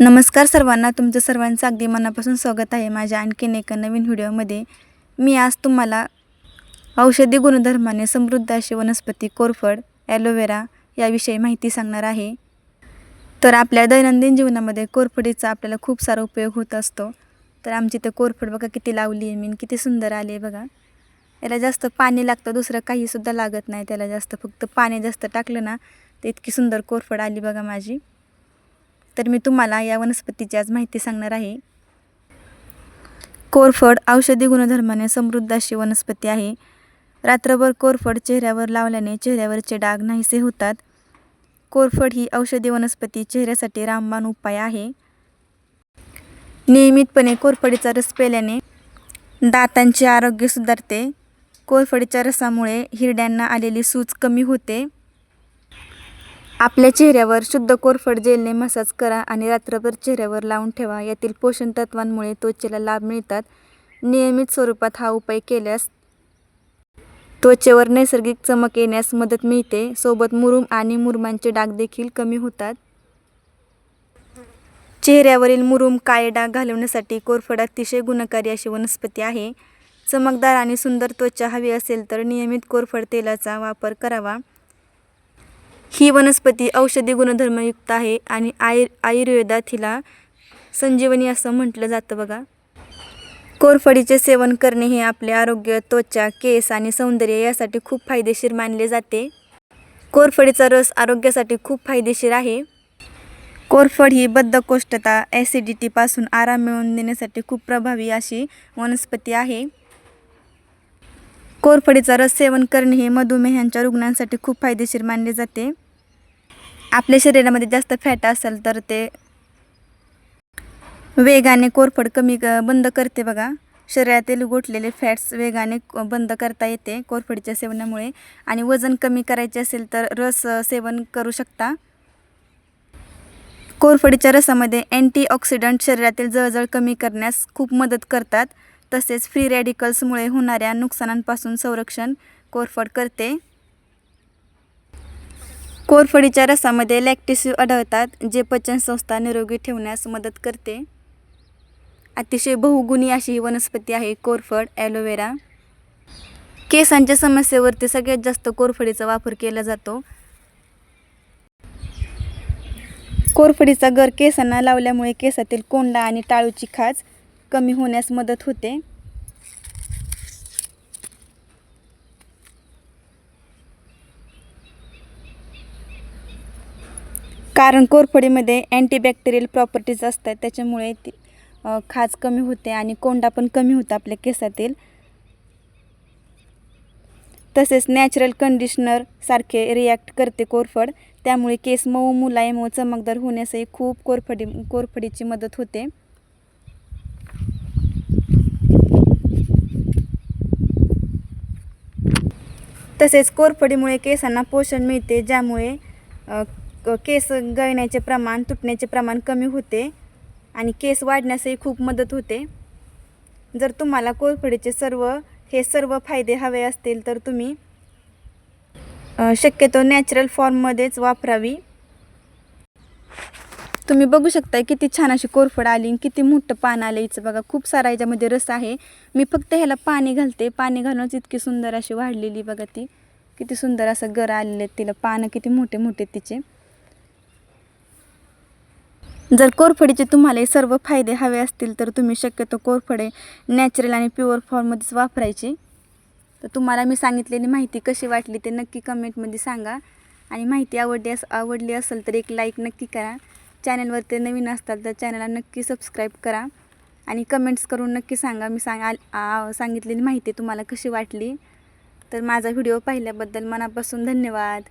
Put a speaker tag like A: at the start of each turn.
A: नमस्कार सर्वांना तुमचं सर्वांचं अगदी मनापासून स्वागत आहे माझ्या आणखीन एका नवीन व्हिडिओमध्ये. मी आज तुम्हाला औषधी गुणधर्माने समृद्ध अशी वनस्पती कोरफड ॲलोवेरा याविषयी माहिती सांगणार आहे. तर आपल्या दैनंदिन जीवनामध्ये कोरफडीचा आपल्याला खूप सारा उपयोग होत असतो. तर आमची तर कोरफड बघा किती लावली आहे मी किती सुंदर आली आहे बघा. याला जास्त पाणी लागतं दुसरं काहीसुद्धा लागत नाही त्याला जास्त फक्त पाणी जास्त टाकलं ना तर इतकी सुंदर कोरफड आली बघा माझी. तर मी तुम्हाला या वनस्पतीची आज माहिती सांगणार आहे. कोरफड औषधी गुणधर्माने समृद्ध अशी वनस्पती आहे. रात्रभर कोरफड चेहऱ्यावर लावल्याने चेहऱ्यावरचे डाग नाहीसे होतात. कोरफड ही औषधी वनस्पती चेहऱ्यासाठी रामबाण उपाय आहे. नियमितपणे कोरफडीचा रस प्याल्याने दातांचे आरोग्य सुधारते. कोरफडीच्या रसामुळे हिरड्यांना आलेली सूज कमी होते. आपल्या चेहऱ्यावर शुद्ध कोरफड जेलने मसाज करा आणि रात्रभर चेहऱ्यावर लावून ठेवा. यातील पोषण तत्वांमुळे त्वचेला लाभ मिळतात. नियमित स्वरूपात हा उपाय केल्यास त्वचेवर नैसर्गिक चमक येण्यास मदत मिळते. सोबत मुरुम आणि मुरुमांचे डाग देखील कमी होतात. चेहऱ्यावरील मुरुम काळे डाग घालवण्यासाठी कोरफड अतिशय गुणकारी अशी वनस्पती आहे. चमकदार आणि सुंदर त्वचा हवी असेल तर नियमित कोरफड तेलाचा वापर करावा. ही वनस्पती औषधी गुणधर्मयुक्त आहे आणि आयुर आयुर्वेदात हिला संजीवनी असं म्हटलं जातं बघा. कोरफडीचे सेवन करणे हे आपले आरोग्य त्वचा केस आणि सौंदर्य यासाठी खूप फायदेशीर मानले जाते. कोरफडीचा रस आरोग्यासाठी खूप फायदेशीर आहे. कोरफड ही बद्धकोष्ठता ॲसिडिटीपासून आराम मिळवून देण्यासाठी खूप प्रभावी अशी वनस्पती आहे. कोरफडीचा रस सेवन करणे हे मधुमेहांच्या रुग्णांसाठी खूप फायदेशीर मानले जाते. आपल्या शरीरामध्ये जास्त फॅट असेल तर ते वेगाने कोरफड कमी क- बंद करते बघा. शरीरातील गोठलेले फॅट्स वेगाने क- बंद करता येते कोरफडीच्या सेवनामुळे. आणि वजन कमी करायचे असेल तर रस सेवन करू शकता. कोरफडीच्या रसामध्ये अँटीऑक्सिडंट शरीरातील जळजळ कमी करण्यास खूप मदत करतात. तसेच फ्री रॅडिकल्समुळे होणाऱ्या नुकसानांपासून संरक्षण कोरफड करते. कोरफडीच्या रसामध्ये लॅक्टिसिव आढळतात जे पचनसंस्था निरोगी ठेवण्यास मदत करते. अतिशय बहुगुणी अशी ही वनस्पती आहे कोरफड ॲलोवेरा केसांच्या समस्येवरती सगळ्यात जास्त कोरफडीचा वापर केला जातो. कोरफडीचा गर केसांना लावल्यामुळे केसातील कोंडा आणि टाळूची खाज कमी होण्यास मदत होते. कारण कोरफडीमध्ये अँटीबॅक्टेरियल प्रॉपर्टीज असतात त्याच्यामुळे ती खाज कमी होते आणि कोंडा पण कमी होतो आपल्या केसातील. तसेच नॅचरल कंडिशनर सारखे रिॲक्ट करते कोरफड त्यामुळे केस मऊ मुलायम व चमकदार होण्यासही खूप कोरफडी कोरफडीची मदत होते. तसेच कोरफडीमुळे केसांना पोषण मिळते ज्यामुळे क- केस गळण्याचे प्रमाण तुटण्याचे प्रमाण कमी होते आणि केस वाढण्यासही खूप मदत होते. जर तुम्हाला कोरफडीचे सर्व हे सर्व फायदे हवे असतील तर तुम्ही शक्यतो नॅचरल फॉर्ममध्येच वापरावी. तुम्ही बघू शकताय किती छान अशी कोरफड आली किती मोठं पान आलं हिचं. बघा खूप सारा याच्यामध्ये रस आहे. मी फक्त ह्याला पाणी घालते. पाणी घालूनच इतकी सुंदर अशी वाढलेली बघा ती. किती सुंदर असं गर आलेले आहेत तिला पानं किती मोठे मोठे तिचे. जर कोरफडीचे तुम्हाला सर्व फायदे हवे असतील तर तुम्ही शक्यतो कोरफडे नॅचरल आणि प्युअर फॉर्ममध्येच वापरायची. तर तुम्हाला मी सांगितलेली माहिती कशी वाटली ते नक्की कमेंटमध्ये सांगा. आणि माहिती आवडली अस आवडली असेल तर एक लाईक नक्की करा. चॅनलवर ते नवीन असतात तर चॅनलला नक्की सबस्क्राईब करा. आणि कमेंट्स करून नक्की सांगा मी सांग आ- सांगितलेली माहिती तुम्हाला कशी वाटली. तर माझा व्हिडिओ पाहिल्याबद्दल मनापासून धन्यवाद.